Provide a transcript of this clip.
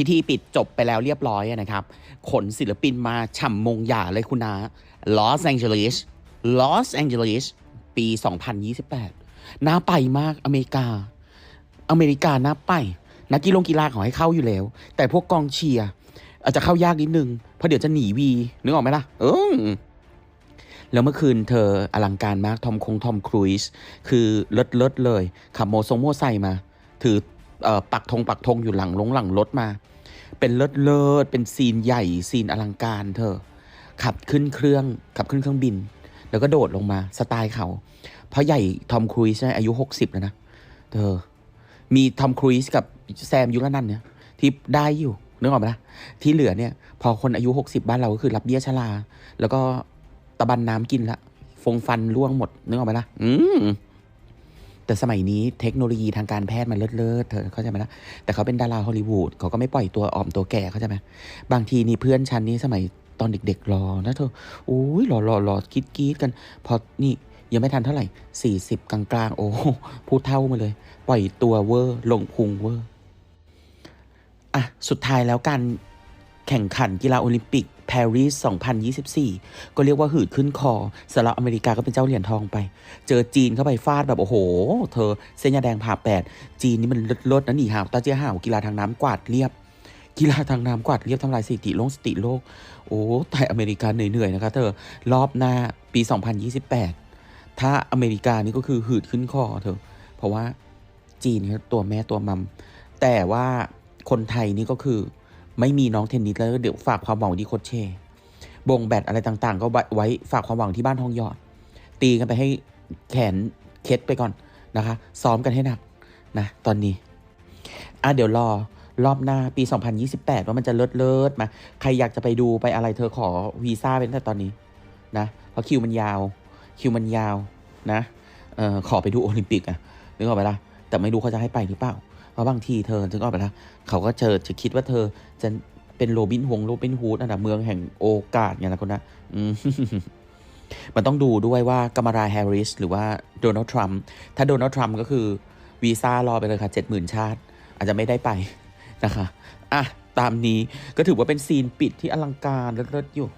พิธีปิดจบไปแล้วเรียบร้อยนะครับ ขนศิลปินมาฉ่ำมงหย่าเลยคุณนาลอสแองเจลิสลอสแองเจลิสปี 2028 น่าไปมากอเมริกา อเมริกาน่าไป นักกีฬากีฬาขอให้เข้าอยู่แล้ว แต่พวกกองเชียร์อาจจะเข้ายากนิดนึง เพราะเดี๋ยวจะหนีวี นึกออกไหมล่ะ เออแล้วเมื่อคืนเธออลังการมาก ทอมคงทอมครูซคือเลิศเลิศเลย ขับโมทรงโมไซมา ถือ ปักธงปักธงอยู่หลังลงหลังรถมา เป็นเลิศเลิศเป็นซีนใหญ่ซีนอลังการเธอ ขับขึ้นเครื่องขับขึ้นเครื่องบิน แล้วก็โดดลงมาสไตล์เขา เพราะใหญ่ทอมครูซใช่อายุ60แล้วนะเธอ มีทอมครูซกับแซมยุรนันเนี่ยที่ได้อยู่นึกออกไหมล่ะที่เหลือเนี่ย พอคนอายุ 60 บ้านเราก็คือรับเบี้ยชราแล้วก็ตะบันน้ำกินละ ฟงฟันร่วงหมดนึกออกไหมล่ะอืม แต่สมัยนี้เทคโนโลยีทางการแพทย์มันเลิศเลิศๆเธอเข้าใจไหมล่ะแต่เขาเป็นดาราฮอลลีวูดเขาก็ไม่ปล่อยตัวอ่อมตัวแก่เข้าใจไหมบางทีนี่เพื่อนฉันนี่สมัยตอนเด็กๆรอนะเธอโอ้ยรอรอรอคิดกีดกัน พอนี่ยังไม่ทันเท่าไหร่ 40 กลางๆ โอ้พูดเท่ามาเลย ปล่อยตัวเวอร์ ลงพุงเวอร์ อะ สุดท้ายแล้วการแข่งขันกีฬาโอลิมปิก ปารีส 2024 ก็เรียกว่าหืดขึ้นคอสำหรับอเมริกาก็เป็นเจ้าเหรียญทองไป เจอจีนเข้าไปฟาดแบบโอ้โห เธอเส้นยาแดงผ่าแปด จีนนี่มันลิศๆนะหนีห่าวตาเจียห่าวกีฬาทางน้ำกวาดเรียบกีฬาทางน้ำกวาดเรียบทำลายสถิติโลกสติโลก โอ้แต่อเมริกาเหนื่อยๆนะคะเธอรอบหน้าปี 2028 ถ้าอเมริกานี่ก็คือหืดขึ้นคอเธอ เพราะว่าจีนตัวแม่ตัวมัมแต่ว่าคนไทยนี่ก็คือ ไม่มีน้องเทนนิสแล้วเดี๋ยวฝากความหวังที่โคชเช่บงแบตอะไรต่างๆ ก็ไว้ฝากความหวังที่บ้านทองหยอด ตีกันไปให้แขนเคล็ดไปก่อนนะคะ ซ้อมกันให้หนักนะตอนนี้ อะเดี๋ยวรอรอบหน้าปี 2028 ว่ามันจะเลิศเลิศมา ใครอยากจะไปดูไปอะไรเธอขอวีซ่าเป็นแต่ตอนนี้นะ เพราะคิวมันยาว คิวมันยาวนะ เออขอไปดูโอลิมปิกอะนึกออกไปละแต่ไม่รู้เขาจะให้ไปหรือเปล่า เพราะบางทีเธอถึงออกไปละเขาก็เจอจะคิดว่าเธอจะเป็นโรบินฮงโรบินฮูดอันดับเมืองแห่งโอกาสไงนะคนนะมมันต้องดูด้วยว่ากามาราแฮร์ริสหรือว่าโดนัลด์ทรัมป์ถ้าโดนัลด์ทรัมป์ก็คือวีซ่ารอไปเลยค่ะเจ็ดหมื่นชาติ อาจจะไม่ได้ไปนะคะอะตามนี้ก็ถือว่าเป็นซีนปิดที่อลังการเลิศๆอยู่